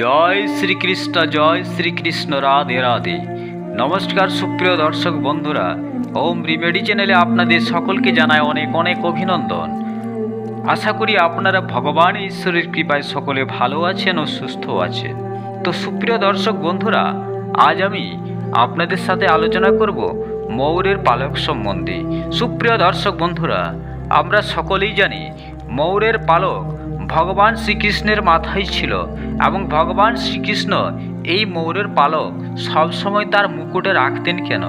জয় শ্রীকৃষ্ণ জয় শ্রীকৃষ্ণ, রাধে রাধে। নমস্কার সুপ্রিয় দর্শক বন্ধুরা, ওম রিমেডি চ্যানেলে আপনাদের সকলকে জানায় অনেক অনেক অভিনন্দন। আশা করি আপনারা ভগবান ঈশ্বরের কৃপায় সকলে ভালো আছেন ও সুস্থ আছেন। তো সুপ্রিয় দর্শক বন্ধুরা, আজ আমি আপনাদের সাথে আলোচনা করব ময়ূরের পালক সম্বন্ধে। সুপ্রিয় দর্শক বন্ধুরা, আমরা সকলেই জানি ময়ূরের পালক ভগবান শ্রীকৃষ্ণের মাথায় ছিল এবং ভগবান শ্রীকৃষ্ণ এই ময়ূরের পালক সবসময় তার মুকুটে রাখতেন কেন?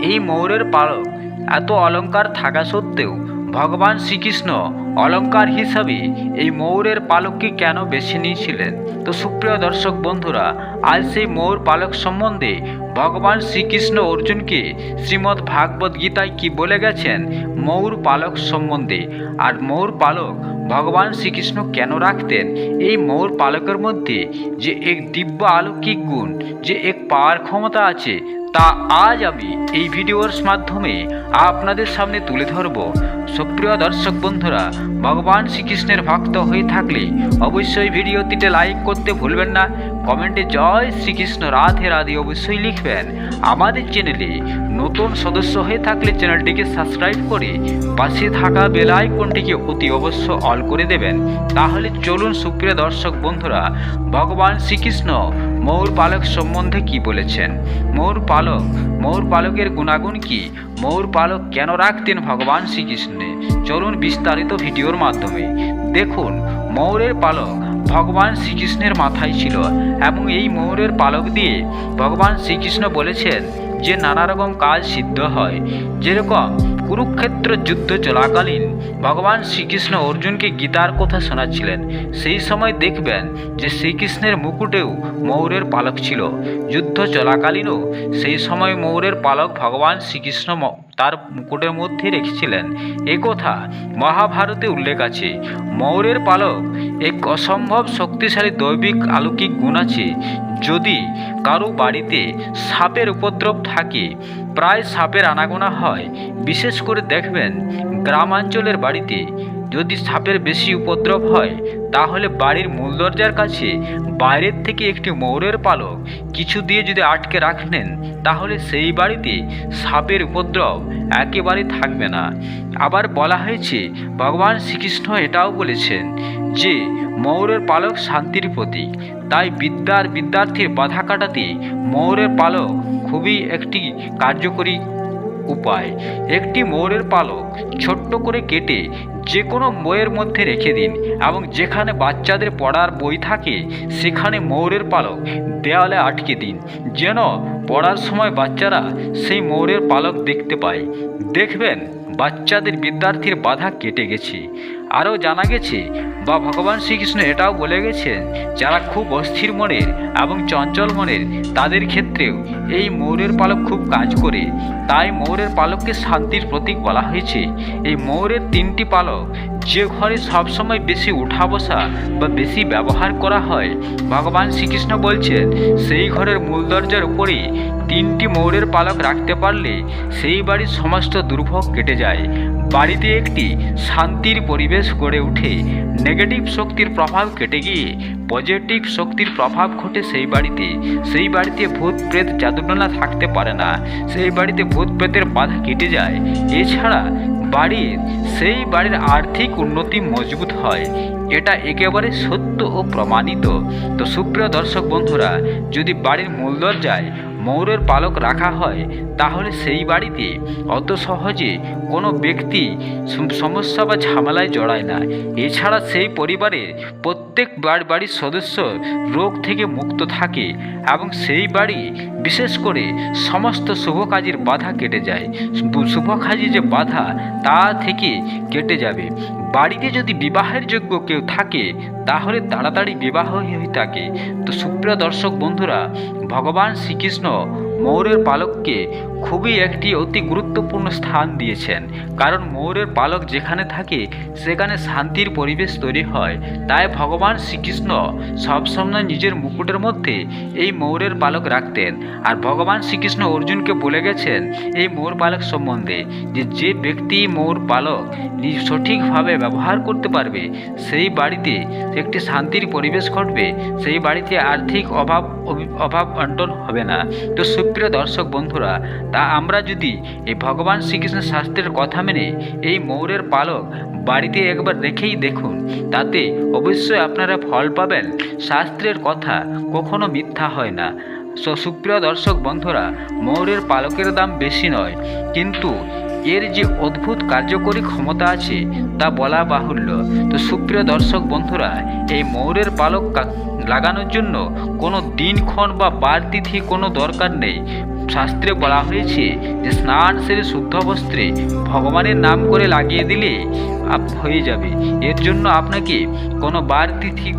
এই ময়ূরের পালক এত অলঙ্কার থাকা সত্ত্বেও ভগবান শ্রীকৃষ্ণ অলংকার হিসাবে এই ময়ূরের পালককে কেন বেছে নিয়েছিলেন? তো সুপ্রিয় দর্শক বন্ধুরা, আজ সেই ময়ূর পালক সম্বন্ধে ভগবান শ্রীকৃষ্ণ অর্জুনকে শ্রীমদ্ ভাগবত গীতায় কি বলে গেছেন ময়ূর পালক সম্বন্ধে? আর ময়ূর পালক ভগবান শ্রীকৃষ্ণ কেন রাখতেন? এই ময়ূর পালকের মধ্যে যে এক দিব্য আলৌকিক গুণ, যে এক পাওয়ার ক্ষমতা আছে, তা আজ আমি এই ভিডিওর মাধ্যমে আপনাদের সামনে তুলে ধরব। সুপ্রিয় দর্শক বন্ধুরা ভগবান শ্রীকৃষ্ণের ভক্ত হয়ে থাকলে অবশ্যই ভিডিওটিতে লাইক করতে ভুলবেন না। কমেন্টে জয় শ্রীকৃষ্ণ, রাধে রাধে অবশ্যই লিখবেন। আমাদের চ্যানেলে নতুন সদস্য হয়ে থাকলে চ্যানেলটিকে সাবস্ক্রাইব করে পাশে থাকা বেল আইকনটিকে অতি অবশ্য অল করে দেবেন। তাহলে চলুন সুপ্রিয় দর্শক বন্ধুরা, ভগবান শ্রীকৃষ্ণ ময়ূর পালক সম্বন্ধে কি বলেছেন? ময়ূর পালক ময়ূর পালকের গুণাগুণ কি? ময়ূর পালক কেন রাখতেন ভগবান শ্রীকৃষ্ণে? চলুন বিস্তারিত ভিডিওর মাধ্যমে। দেখুন ময়ূরের পালক ভগবান শ্রীকৃষ্ণের মাথায় ছিল এবং এই ময়ূরের পালক দিয়ে ভগবান শ্রীকৃষ্ণ বলেছেন যে নানা রকম কাজ সিদ্ধ হয়। যেরকম কুরুক্ষেত্র যুদ্ধ চলাকালীন ভগবান শ্রীকৃষ্ণ অর্জুনকে গীতার কথা শোনাচ্ছিলেন। সেই সময় দেখবেন যে শ্রীকৃষ্ণের মুকুটেও ময়ূরের পালক ছিল। যুদ্ধ চলাকালীনও সেই সময় ময়ূরের পালক ভগবান শ্রীকৃষ্ণ তার মুকুটের মধ্যে রেখেছিলেন। এ কথা মহাভারতে উল্লেখ আছে। ময়ূরের পালক এক অসম্ভব শক্তিশালী দৈবিক আলৌকিক গুণ আছে। যদি কারও বাড়িতে সাপের উপদ্রব থাকে প্রায় সাপের আনাগোনা হয়। বিশেষ করে দেখবেন, গ্রামাঞ্চলের বাড়িতে যদি সাপের বেশি উপদ্রব হয়, তাহলে বাড়ির মূল দরজার কাছে বাইরের থেকে একটি ময়ূরের পালক কিছু দিয়ে যদি আটকে রাখেন, তাহলে সেই বাড়িতে সাপের উপদ্রব একেবারে থাকবে না। আবার বলা হয়েছে, ভগবান শ্রীকৃষ্ণ এটাও বলেছেন যে ময়ূরের পালক শান্তির প্রতীক। তাই বিদ্যার বিদ্যার্থীর বাধা কাটাতে ময়ূরের পালক খুবই একটি কার্যকরী উপায়। একটি ময়ূরের পালক ছোট্ট করে কেটে যে কোনো বইয়ের মধ্যে রেখে দিন এবং যেখানে বাচ্চাদের পড়ার বই থাকে, সেখানে ময়ূরের পালক দেওয়ালে আটকে দিন, যেন পড়ার সময় বাচ্চারা সেই ময়ূরের পালক দেখতে পায়। দেখবেন, বাচ্চাদের বিদ্যার্থীর বাধা কেটে গেছে। আরও জানা গেছে, বা ভগবান শ্রীকৃষ্ণ এটাও বলে গেছেন, যারা খুব অস্থির মনের এবং চঞ্চল মনের, তাদের ক্ষেত্রেও এই ময়ূরের পালক খুব কাজ করে। তাই ময়ূরের পালককে শান্তির প্রতীক বলা হয়েছে। এই ময়ূরের তিনটি পালক যে ঘরে সবসময় বেশি উঠা বসা বা বেশি ব্যবহার করা হয়, ভগবান শ্রীকৃষ্ণ বলছেন, সেই ঘরের মূল দরজার উপরে তিনটি ময়ূরের পালক রাখতে পারলে সেই বাড়ির সমস্ত দুর্ভোগ কেটে যায়। বাড়িতে একটি শান্তির পরিবেশ গড়ে ওঠে। নেগেটিভ শক্তির প্রভাব কেটে গিয়ে পজিটিভ শক্তির প্রভাব ঘটে সেই বাড়িতে। সেই বাড়িতে ভূত প্রেত জাদুটনা থাকতে পারে না। সেই বাড়িতে ভূত প্রেতের বাধা কেটে যায়। এছাড়া বাড়ির, সেই বাড়ির আর্থিক উন্নতি মজবুত হয়। এটা একেবারে সত্য ও প্রমাণিত। তো সুপ্রিয় দর্শক বন্ধুরা, যদি বাড়ির মূল দরজায় ময়ূরের পালক রাখা হয়, তাহলে সেই বাড়িতে অত সহজে কোনো ব্যক্তি সমস্যা বা ঝামেলায় জড়ায় না। এছাড়া সেই পরিবারের প্রত্যেক বাড়ির সদস্য রোগ থেকে মুক্ত থাকে এবং সেই বাড়ি বিশেষ করে সমস্ত শুভ কাজের বাধা কেটে যায়। শুভ কাজে যে বাধা, তা থেকে কেটে যাবে। বাড়িতে যদি বিবাহের যোগ্য কেউ থাকে, তাহলে তাড়াতাড়ি বিবাহ হয়ে থাকে। তো সুপ্রিয় দর্শক বন্ধুরা ভগবান শ্রীকৃষ্ণ ময়ূরের পালককে খুবই একটি অতি গুরুত্বপূর্ণ স্থান দিয়েছেন। কারণ ময়ূরের পালক যেখানে থাকে, সেখানে শান্তির পরিবেশ তৈরি হয়। তাই ভগবান শ্রীকৃষ্ণ সবসময় নিজের মুকুটের মধ্যে এই ময়ূরের পালক রাখতেন। আর ভগবান শ্রীকৃষ্ণ অর্জুনকে বলে গেছেন, এই ময়ূর পালক সম্বন্ধে যে যে ব্যক্তি ময়ূর পালক সঠিকভাবে ব্যবহার করতে পারবে, সেই বাড়িতে একটি শান্তির পরিবেশ ঘটবে। সেই বাড়িতে আর্থিক অভাব, অভি- অভাব অন্টন হবে না। তো সুপ্রিয় দর্শক বন্ধুরা, তা আমরা যদি এই ভগবান শ্রীকৃষ্ণের শাস্ত্রের কথা মেনে এই ময়ূরের পালক বাড়িতে একবার রেখেই দেখুন, তাতে অবশ্যই আপনারা ফল পাবেন। শাস্ত্রের কথা কখনো মিথ্যা হয় না। সো, সুপ্রিয় দর্শক বন্ধুরা, ময়ূরের পালকের দাম বেশি নয়, কিন্তু এর যে অদ্ভুত কার্যকরী ক্ষমতা আছে, তা বলা বাহুল্য। তো সুপ্রিয় দর্শক বন্ধুরা, এই ময়ূরের পালক লাগানোর জন্য কোনো দিনক্ষণ বা বার তিথি কোনো দরকার নেই। শাস্ত্রে বলা হয়েছে যে, স্নান সেরে শুদ্ধ বস্ত্রে ভগবানের নাম করে লাগিয়ে দিলে হয়ে যাবে। এর জন্য আপনাকে কোনো বার তিথি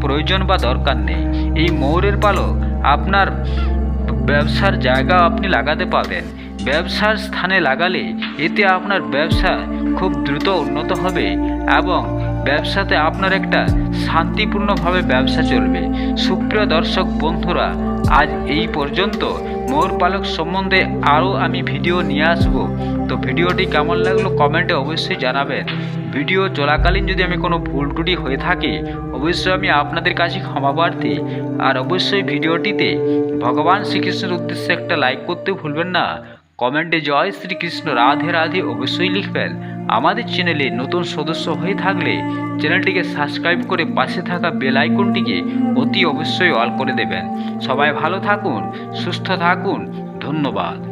প্রয়োজন বা দরকার নেই। এই ময়ূরের পালক আপনার ব্যবসার জায়গা আপনি লাগাতে পাবেন ব্যবসার স্থানে লাগালে এতে আপনার ব্যবসা খুব দ্রুত উন্নত হবে এবং ব্যবসাতে আপনার একটা শান্তিপূর্ণভাবে ব্যবসা চলবে। সুপ্রিয় দর্শক, বন্ধুরা, আজ এই পর্যন্ত। ময়ূর পালক সম্বন্ধে আরও আমি ভিডিও নিয়ে আসব। তো ভিডিওটি কেমন লাগল কমেন্টে অবশ্যই জানাবেন। ভিডিও চলাকালীন যদি আমি কোনো ভুল ত্রুটি হয়ে থাকে, অবশ্যই আমি আপনাদের কাছে ক্ষমা প্রার্থী। আর অবশ্যই ভিডিওটিতে ভগবান শ্রীকৃষ্ণের উদ্দেশ্যে একটা লাইক করতে ভুলবেন না। কমেন্টে জয় শ্রীকৃষ্ণ, রাধে রাধে অবশ্যই লিখবেন। আমাদের চ্যানেলে নতুন সদস্য হয়ে থাকলে চ্যানেলটিকে সাবস্ক্রাইব করে পাশে থাকা বেল আইকনটিকে অতি অবশ্যই অল করে দেবেন। সবাই ভালো থাকুন, সুস্থ থাকুন, ধন্যবাদ।